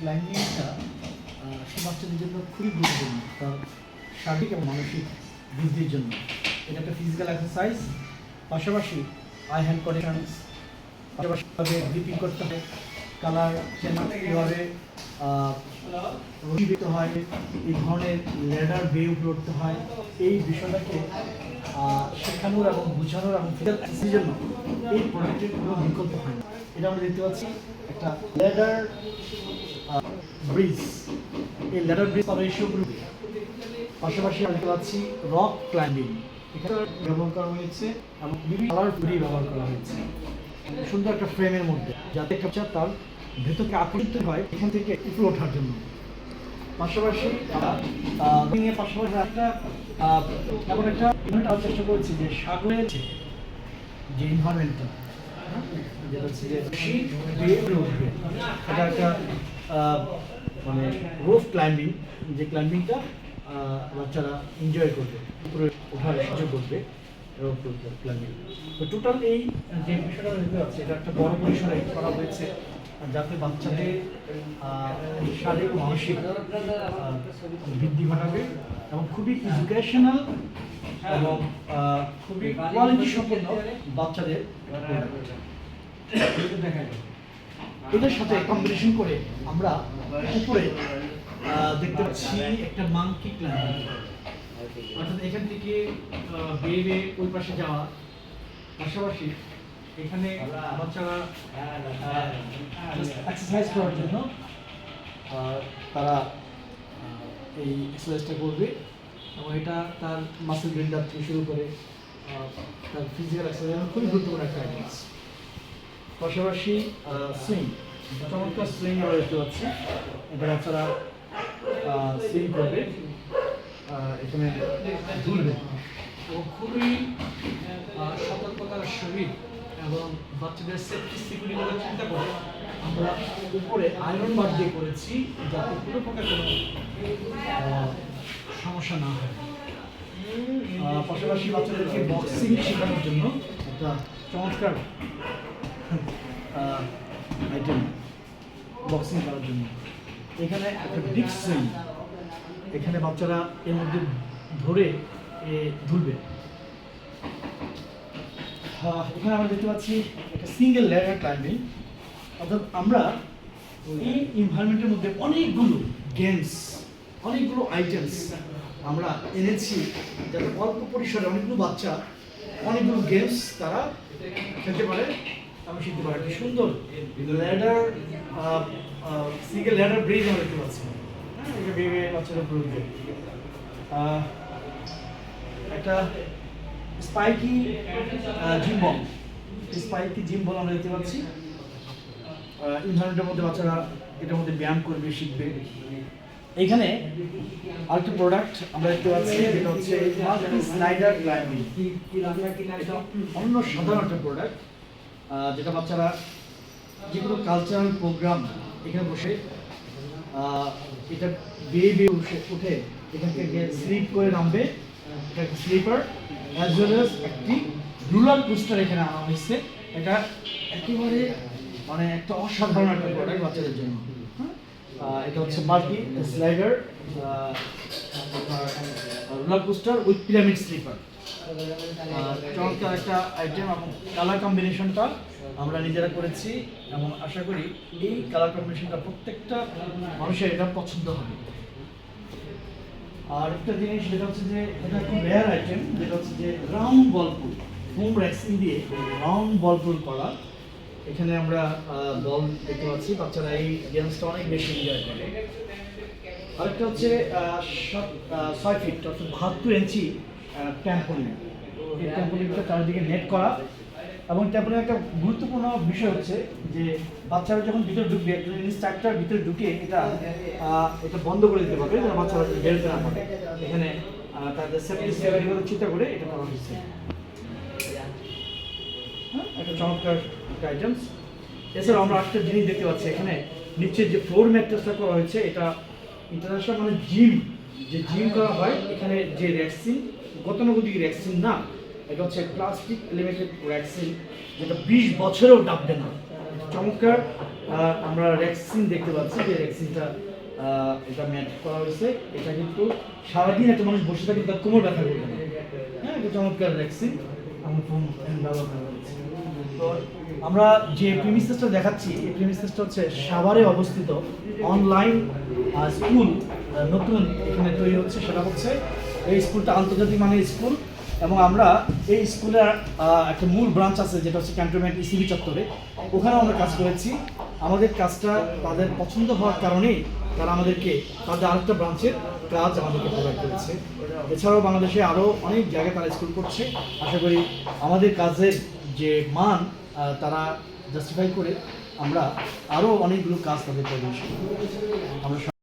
ক্লাইম্বিংটা সে বাচ্চাদের জন্য খুবই গুরুত্বপূর্ণ তার শারীরিক এবং মানসিক বৃদ্ধির জন্য। এটা একটা ফিজিক্যাল এক্সারসাইজ পাশাপাশি আই হ্যান্ড কন্ডিশনস পাশাপাশি গ্রিপিং করতে হয় কালার চেনা কীভাবে রশিবিত হয়, এই ধরনের ল্যাডার বেয়ে উপরে হয়, এই বিষয়টাকে শেখানোর এবং বোঝানোর এবং ফিজিক্যাল জন্য এই প্রোডাক্টের কোনো বিকল্প হয় না। এটা আমরা দেখতে পাচ্ছি, একটা ল্যাডার ব্রিজ এই ল্যাডার ব্রিজ আমরা উপরে উঠি। পাশাপাশি দেখতে পাচ্ছি রক ক্লাইম্বিং এখানে ব্যবহার করা হয়েছে এবং বিভিন্ন কালার ব্যবহার করা হয়েছে। সুন্দর একটা ফ্রেমের মধ্যে, যাতে বাচ্চা তার ভেতরকে আকর্ষিত হয়, এখান থেকে উপরে ওঠার জন্য। পাশাপাশি এর পাশাপাশি একটা এমন একটা ইভেন্ট আনার চেষ্টা করেছি যে সাগরের যে ইনভারমেন্টটা যেটা হচ্ছে যে শীত বেয়ে উঠবে। এটা একটা মানে রোপ ক্লাইম্বিং যে ক্লাইম্বিংটা বাচ্চারা এনজয় করবে। উপরে ওঠার সুযোগ করবে রোপ ক্লাইম্বিং তো টোটাল এই যে বিষয়টা দেখতে এটা একটা বড় পরিসরে করা হয়েছে, যাতে বাচ্চাদের শারীরিক মানসিক বৃদ্ধি ঘটাবে এবং খুবই এডুকেশনাল এবং খুবই কোয়ালিটি সম্পন্ন বাচ্চাদের এদের সাথে কম্বিনেশন করে আমরা উপরে দেখতে পাচ্ছি একটা মাংকি ক্লাইম্বিং অর্থাৎ এখান থেকে বেয়ে বেয়ে ওই পাশে যাওয়া। পাশাপাশি এখানে বাচ্চারা এক্সারসাইজ করার জন্য তারা এই এক্সারসাইজটা করবে। এবং এটা তার মাসেল বিল্ডার থেকে শুরু করে তার ফিজিক্যাল এক্সারসাইজ খুবই গুরুত্বপূর্ণ একটা পাশাপাশি সুইং চমৎকার সুইং আমরা দেখতে পাচ্ছি। এটা বাচ্চারা সুইং করবে। এখানে দুলবে এবং খুবই সতর্কতার সহিত এবং বাচ্চাদের সেফটি সিকিউরিটি চিন্তা করে আমরা উপরে আয়রন বার দিয়ে করেছি যাতে কোনো প্রকার কোনো সমস্যা না হয়। পাশাপাশি বাচ্চাদেরকে বক্সিং শেখানোর জন্য একটা চমৎকার আইটেম বক্সিং করার জন্য। এখানে একটা বিগ সুইং এখানে বাচ্চারা এর মধ্যে ধরে আহ, এখানে আমরা দেখতে পাচ্ছি একটা সিঙ্গেল লেয়ার ক্লাইম্বিং অর্থাৎ আমরা এই এনভায়রনমেন্টের মধ্যে অনেকগুলো গেমস অনেকগুলো আইটেমস আমরা এনেছি। যাতে অল্প পরিসরে অনেকগুলো বাচ্চা অনেকগুলো গেমস তারা খেলতে পারে। এবং শিখতে পারে একটা সুন্দর। ল্যাডার সিঙ্গেল ল্যাডার ব্রিজ আমরা দেখতে পাচ্ছি। হ্যাঁ এটা ভেবে বাচ্চারা প্রয়োজন একটা spiky gym ball spiky gym ball আমরা দেখতে পাচ্ছি। ইনভারনমেন্টের মধ্যে বাচ্চারা এটার মধ্যে ব্যায়াম করবে, শিখবে। এখানে আরেকটা প্রোডাক্ট আমরা দেখতে পাচ্ছি, যেটা হচ্ছে স্লাইডার ক্লাইম্বিং অন্য সাধারণ একটা প্রোডাক্ট যেটা বাচ্চারা যে কোনো কালচারাল প্রোগ্রাম এখানে বসে এটা বেয়ে বেয়ে উঠে উঠে এখান থেকে স্লিপ করে নামবে। এটা স্লিপার অ্যাজ ওয়েল অ্যাজ একটি রুলার কোস্টার এখানে আনা হয়েছে। এটা একেবারে মানে একটা অসাধারণ একটা প্রোডাক্ট বাচ্চাদের জন্য। হ্যাঁ? এটা হচ্ছে multi slider roller coaster with pyramid slipper চমৎকার একটা আইটেম এবং কালার কম্বিনেশনটা আমরা নিজেরা করেছি এবং আশা করি এই কালার কম্বিনেশনটা প্রত্যেকটা মানুষের এটা পছন্দ হবে। আর একটা জিনিস যেটা হচ্ছে যে এটা খুব রেয়ার আইটেম যেটা হচ্ছে যে রাউন্ড বল পুল হোম র্যাক্সিং দিয়ে রাউন্ড বল পুল করা। এখানে আমরা বল দেখতে পাচ্ছি, বাচ্চারা এই গেমসটা অনেক বেশি এনজয় করে। আরেকটা হচ্ছে ছয় ফিট অর্থাৎ বাহাত্তর ইঞ্চি ট্যাম্পোলিন এই ট্যাম্পোলিনটা চারিদিকে নেট করা। এবং ট্যাম্পোলিন একটা গুরুত্বপূর্ণ বিষয় হচ্ছে যে বাচ্চারা যখন ভিতরে ঢুকবে একটা ইনস্ট্রাক্টর ভিতরে ঢুকে এটা এটা বন্ধ করে দিতে পারবে যেন বাচ্চারা বেরোতে না পারে। এখানে তাদের সেফটি সেভারি কথা চিন্তা করে এটা করা হয়েছে। হ্যাঁ, একটা চমৎকার একটা আইটেমস এছাড়াও আমরা একটা জিনিস দেখতে পাচ্ছি এখানে। নিচে যে ফ্লোর ম্যাট্রেসটা করা হয়েছে এটা ইন্টারন্যাশনাল মানে জিম যে জিম করা হয় এখানে যে র্যাক্সিন গতানুগতিক র্যাক্সিন না এটা হচ্ছে প্লাস্টিক এলিমেন্টেড র্যাক্সিন যেটা বিশ বছরেও ডাববে না। চমৎকার আমরা রেক্সিন দেখতে পাচ্ছি যে আহ, এটা ম্যাট করা হয়েছে। এটা কিন্তু সারাদিন একটা মানুষ বসে থাকে তার কোমর ব্যথা করবে না। হ্যাঁ এটা চমৎকার রেক্সিন আমার করা হয়েছে। তো আমরা যে প্রিমিসেসটা দেখাচ্ছি এই প্রিমিসেসটা হচ্ছে সাভারে অবস্থিত অনলাইন স্কুল নতুন এখানে তৈরি হচ্ছে সেটা হচ্ছে এই স্কুলটা আন্তর্জাতিক মানের স্কুল এবং আমরা এই স্কুলের একটা মূল ব্রাঞ্চ আছে, যেটা হচ্ছে ক্যান্টনমেন্ট ইসিবি চত্বরে। ওখানেও আমরা কাজ করেছি। আমাদের কাজটা তাদের পছন্দ হওয়ার কারণেই তারা আমাদেরকে তাদের আরেকটা ব্রাঞ্চের কাজ আমাদেরকে প্রোভাইড করেছে। এছাড়াও বাংলাদেশে আরও অনেক জায়গায় তারা স্কুল করছে। আশা করি আমাদের কাজের যে মান তারা জাস্টিফাই করে আমরা আরও অনেকগুলো কাজ তাদের আমরা